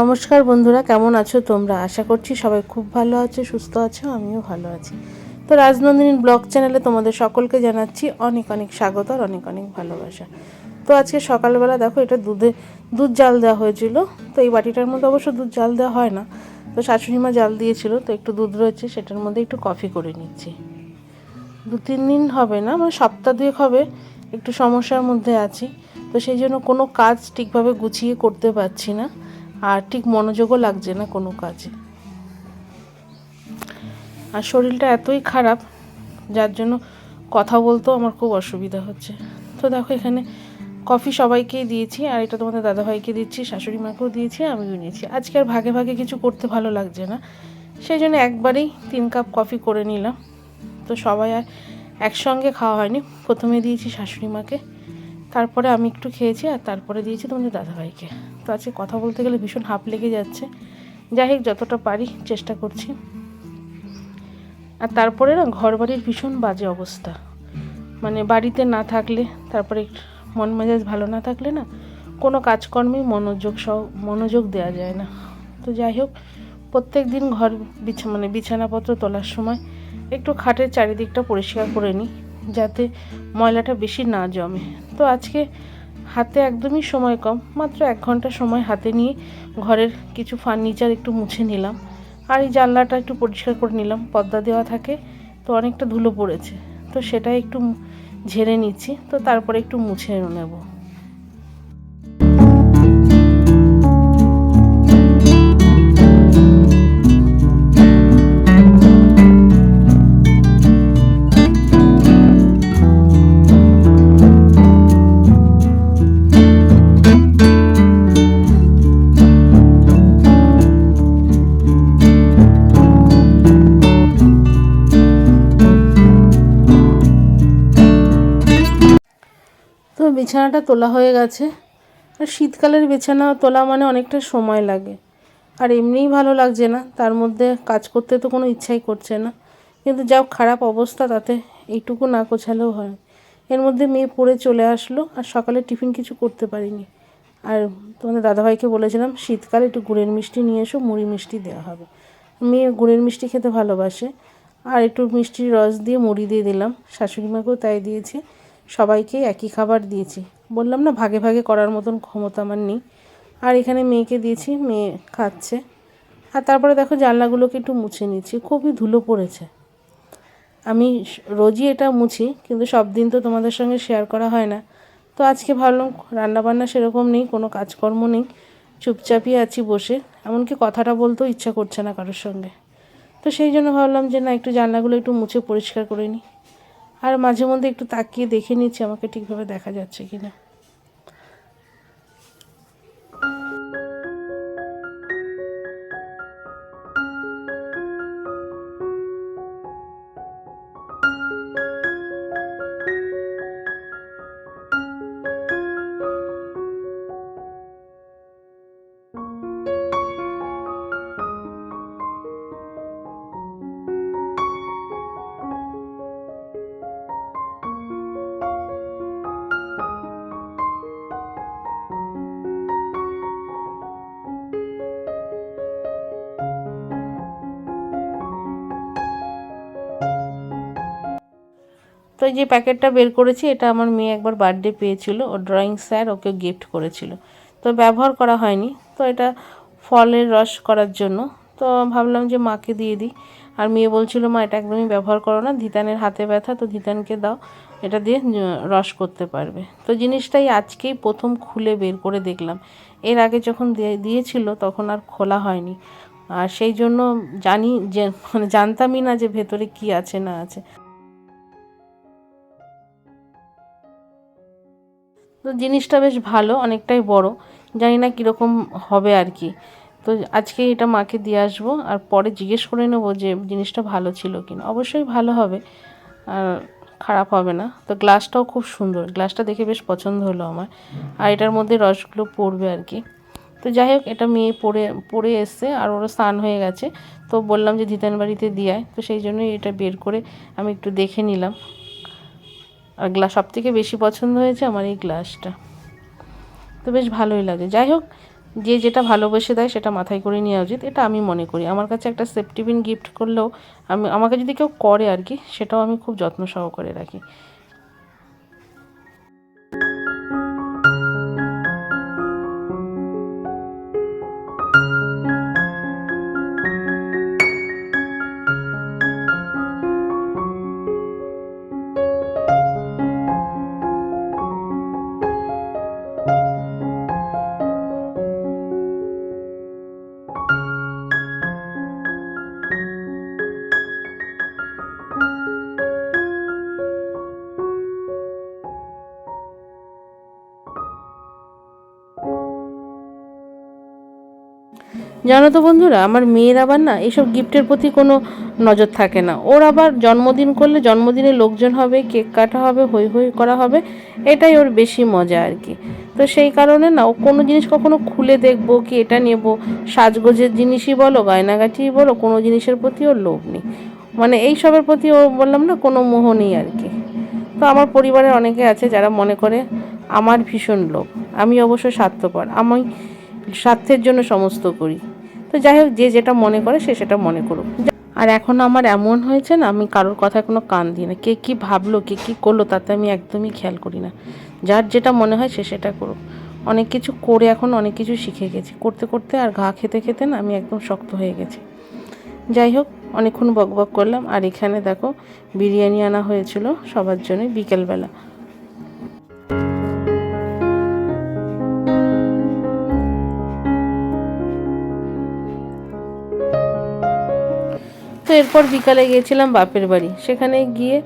নমস্কার বন্ধুরা, কেমন আছো তোমরা? আশা করছি সবাই খুব ভালো আছে, সুস্থ আছো, আমিও ভালো আছি। তো রাজনন্দিনী ব্লগ চ্যানেলে তোমাদের সকলকে জানাচ্ছি অনেক অনেক স্বাগত আর অনেক অনেক ভালোবাসা। তো আজকে সকালবেলা দেখো, এটা দুধে, দুধ জাল দেওয়া হয়েছিল। তো এই বাটিটার মধ্যে অবশ্য দুধ জাল দেওয়া হয় না। তো শাশুড়ি মা জাল দিয়েছিল, তো একটু দুধ রয়েছে, সেটার মধ্যে একটু কফি করে নিচ্ছি। দু তিন দিন হবে না মানে সপ্তাহ দুয়েক হবে, একটু সমস্যার মধ্যে আছি। তো সেই জন্য কোনো কাজ ঠিকভাবে গুছিয়ে করতে পারছি না। আর ঠিক মনোযোগও লাগছে না কোনো কাজে। আর শরীরটা এতই খারাপ, যার জন্য কথা বলতেও আমার খুব অসুবিধা হচ্ছে। তো দেখো এখানে কফি সবাইকেই দিয়েছি, আর এটা তোমাদের দাদাভাইকে দিচ্ছি, শাশুড়ি মাকেও দিয়েছি, আমিও নিয়েছি। আজকে আর ভাগে ভাগে কিছু করতে ভালো লাগছে না, সেই জন্য একবারেই তিন কাপ কফি করে নিলাম। তো সবাই আর একসঙ্গে খাওয়া হয়নি, প্রথমে দিয়েছি শাশুড়ি মাকে। তারপরে আমি একটু খেয়েছি আর তারপরে দিয়েছি তোমাদের দাদাভাইকে। তো আজকে কথা বলতে গেলে ভীষণ হাঁপ লেগে যাচ্ছে। যাই হোক, যতটা পারি চেষ্টা করছি। আর তারপরে না ঘর বাড়ির ভীষণ বাজে অবস্থা। মানে বাড়িতে না থাকলে, তারপরে মন মেজাজ ভালো না থাকলে না, কোনো কাজকর্মেই মনোযোগ সহ, মনোযোগ দেওয়া যায় না। তো যাই হোক, প্রত্যেক দিন ঘর বিছা মানে বিছানাপত্র তোলার সময় একটু খাটের চারিদিকটা পরিষ্কার করে নিই। যাতে ময়লাটা বেশি না জমে। তো আজকে হাতে একদমই সময় কম, মাত্র এক ঘণ্টা সময় হাতে নিয়ে ঘরের কিছু ফার্নিচার একটু মুছে নিলাম। আর এই জানলাটা একটু পরিষ্কার করে নিলাম, পদ্মা দেওয়া থাকে, তো অনেকটা ধুলো পড়েছে। তো সেটা একটু ঝেড়ে নিচ্ছি, তো তারপরে একটু মুছে নেব। বিছানাটা তোলা হয়ে গেছে। আর শীতকালের বিছানা তোলা মানে অনেকটা সময় লাগে। আর এমনিই ভালো লাগছে না, তার মধ্যে কাজ করতে তো কোনো ইচ্ছাই করছে না। কিন্তু যা খারাপ অবস্থা তাতে এইটুকু না গোছালেও হয়। এর মধ্যে মেয়ে পড়ে চলে আসলো, আর সকালে টিফিন কিছু করতে পারিনি। আর তোমাদের দাদাভাইকে বলেছিলাম, শীতকালে একটু গুড়ের মিষ্টি নিয়ে এসো, মুড়ি মিষ্টি দেওয়া হবে। মেয়ে গুড়ের মিষ্টি খেতে ভালোবাসে। আর একটু মিষ্টির রস দিয়ে মুড়ি দিয়ে দিলাম। শাশুড়ি মাকেও তাই দিয়েছি। সবাইকে একই খাবার দিয়েছি। বললাম, না, ভাগে ভাগে করার মতন ক্ষমতা আমার নেই। আর এখানে মেয়েকে দিয়েছি, মেয়ে খাচ্ছে। আর তারপরে দেখো, জানলাগুলোকে একটু মুছে নিচ্ছি খুবই ধুলো পড়েছে। আমি রোজই এটা মুছি, কিন্তু সব দিন তো তোমাদের সঙ্গে শেয়ার করা হয় না। তো আজকে ভাবলাম, রান্নাবান্না সেরকম নেই, কোনো কাজকর্ম নেই। চুপচাপই আছি বসে, এমনকি কথাটা বলতেও ইচ্ছা করছে না কারোর সঙ্গে। তো সেই জন্য ভাবলাম যে, না, একটু জানলাগুলো একটু মুছে পরিষ্কার করে নিই। আর মাঝে মধ্যে একটু তাকিয়ে দেখে নিচ্ছি আমাকে ঠিকভাবে দেখা যাচ্ছে কি না তো যে প্যাকেটটা বের করেছি, এটা আমার মেয়ে একবার বার্থডে পেয়েছিল। ও ড্রয়িং স্যার ওকে গিফট করেছিল। তো ব্যবহার করা হয়নি। তো এটা ফলের রস করার জন্য। তো ভাবলাম যে মাকে দিয়ে দিই। আর মেয়ে বলছিল, মা, এটা একদমই ব্যবহার করো না। ধিতানের হাতে ব্যথা, তো ধিতানকে দাও। এটা দিয়ে রস করতে পারবে। তো জিনিসটাই আজকেই প্রথম খুলে বের করে দেখলাম। এর আগে যখন দিয়েছিল, তখন আর খোলা হয়নি। আর সেই জন্য জানি যে মানে জানতামই না যে ভেতরে কি আছে, না আছে। তো জিনিসটা বেশ ভালো, অনেকটাই বড়। জানি না কীরকম হবে আর কি। তো আজকে এটা মাকে দিয়ে আসব আর পরে জিজ্ঞেস করে নেব যে জিনিসটা ভালো ছিল কিনা। অবশ্যই ভালো হবে, আর খারাপ হবে না। তো গ্লাসটাও খুব সুন্দর, গ্লাসটা দেখে বেশ পছন্দ হলো আমার। আর এটার মধ্যে রসগুলো পড়বে আর কি। তো যাই হোক, এটা মেয়ে পড়ে পড়ে এসছে আর ওরা স্নান হয়ে গেছে। তো বললাম যে ধিতান বাড়িতে দিয়ে তো সেই জন্যই এটা বের করে আমি একটু দেখে নিলাম। আর গ্লাস সব থেকে বেশি পছন্দ হয়েছে আমার এই গ্লাসটা তো বেশ ভালোই লাগে। যাই হোক, যে যেটা ভালোবেসে দেয় সেটা মাথায় করে নেওয়া উচিত এটা আমি মনে করি। আমার কাছে একটা সেফটি পিন গিফট করলেও আমি, আমাকে যদি কেউ করে আর কি, সেটাও আমি খুব যত্ন সহকারে রাখি। জানো তো বন্ধুরা, আমার মেয়ের আবার না এইসব গিফটের প্রতি কোনো নজর থাকে না। ওর আবার জন্মদিন করলে জন্মদিনে লোকজন হবে, কেক কাটা হবে হই হই করা হবে, এটাই ওর বেশি মজা আর কি। তো সেই কারণে না ও কোনো জিনিস কখনো খুলে দেখব কি এটা নেব, সাজগোজের জিনিসই বলো গয়নাগাটিই বলো, কোনো জিনিসের প্রতি ওর লোভ নেই। মানে এইসবের প্রতি ও বললাম না কোনো মোহ নেই আর কি। তো আমার পরিবারের অনেকে আছে যারা মনে করে আমার ভীষণ লোভ, আমি অবশ্য স্বার্থপর, আমি স্বার্থের জন্য সমস্ত করি। তো যাই হোক, যে যেটা মনে করে সে সেটা মনে করুক। আর এখন আমার এমন হয়েছে না, আমি কারোর কথায় কোনো কান দিই না। কে কী ভাবলো, কে কী করল, তাতে আমি একদমই খেয়াল করি না। যার যেটা মনে হয় সে সেটা করুক। অনেক কিছু করে এখন অনেক কিছু শিখে গেছি। করতে করতে আর ঘা খেতে খেতে না আমি একদম শক্ত হয়ে গেছি। যাই হোক, অনেকক্ষণ বক বক করলাম। আর এখানে দেখো, বিরিয়ানি আনা হয়েছিল সবার জন্য বিকেলবেলা। তো এরপর বিকালে গিয়েছিলাম বাপের বাড়ি। সেখানে গিয়ে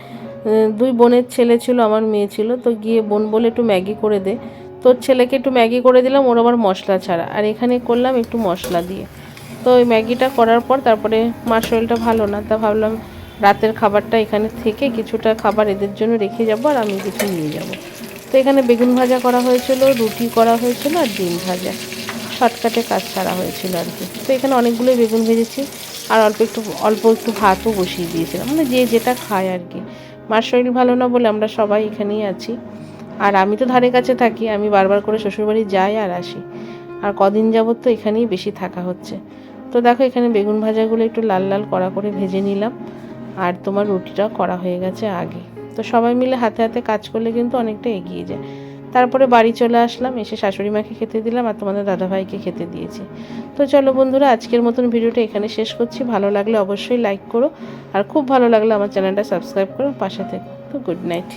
দুই বোনের ছেলে ছিল, আমার মেয়ে ছিল। তো গিয়ে বোন বলে, একটু ম্যাগি করে দে। তোর ছেলেকে একটু ম্যাগি করে দিলাম, ওর আবার মশলা ছাড়া। আর এখানে করলাম একটু মশলা দিয়ে। তো ওই ম্যাগিটা করার পর তারপরে মার শরীরটা ভালো না, তা ভাবলাম রাতের খাবারটা এখানে থেকে কিছুটা খাবার এদের জন্য রেখে যাব আর আমি কিছু নিয়ে যাব। তো এখানে বেগুন ভাজা করা হয়েছিল, রুটি করা হয়েছিল আর ডিম ভাজা। শর্টকাটে কাজ ছাড়া হয়েছিল আর কি। তো এখানে অনেকগুলোই বেগুন ভেজেছি আর অল্প একটু অল্প একটু ভাতও বসিয়ে দিয়েছিলাম। মানে যে যেটা খায় আর কি। মার শরীর ভালো না বলে আমরা সবাই এখানেই আছি। আর আমি তো ধারে কাছে থাকি, আমি বারবার করে শ্বশুরবাড়ি যাই আর আসি। আর কদিন যাবৎ তো এখানেই বেশি থাকা হচ্ছে। তো দেখো এখানে বেগুন ভাজাগুলো একটু লাল লাল কড়া করে ভেজে নিলাম। আর তোমার রুটিটা করা হয়ে গেছে আগে। তো সবাই মিলে হাতে হাতে কাজ করলে কিন্তু অনেকটা এগিয়ে যায়। তারপরে বাড়ি চলে আসলাম, এসে শাশুড়ি মাকে খেতে দিলাম আর তোমাদের দাদাভাইকে খেতে দিয়েছি। তো চলো বন্ধুরা, আজকের মতন ভিডিওটা এখানে শেষ করছি। ভালো লাগলে অবশ্যই লাইক করো আর খুব ভালো লাগলে আমার চ্যানেলটা সাবস্ক্রাইব করো, পাশে থেকো। তো গুড নাইট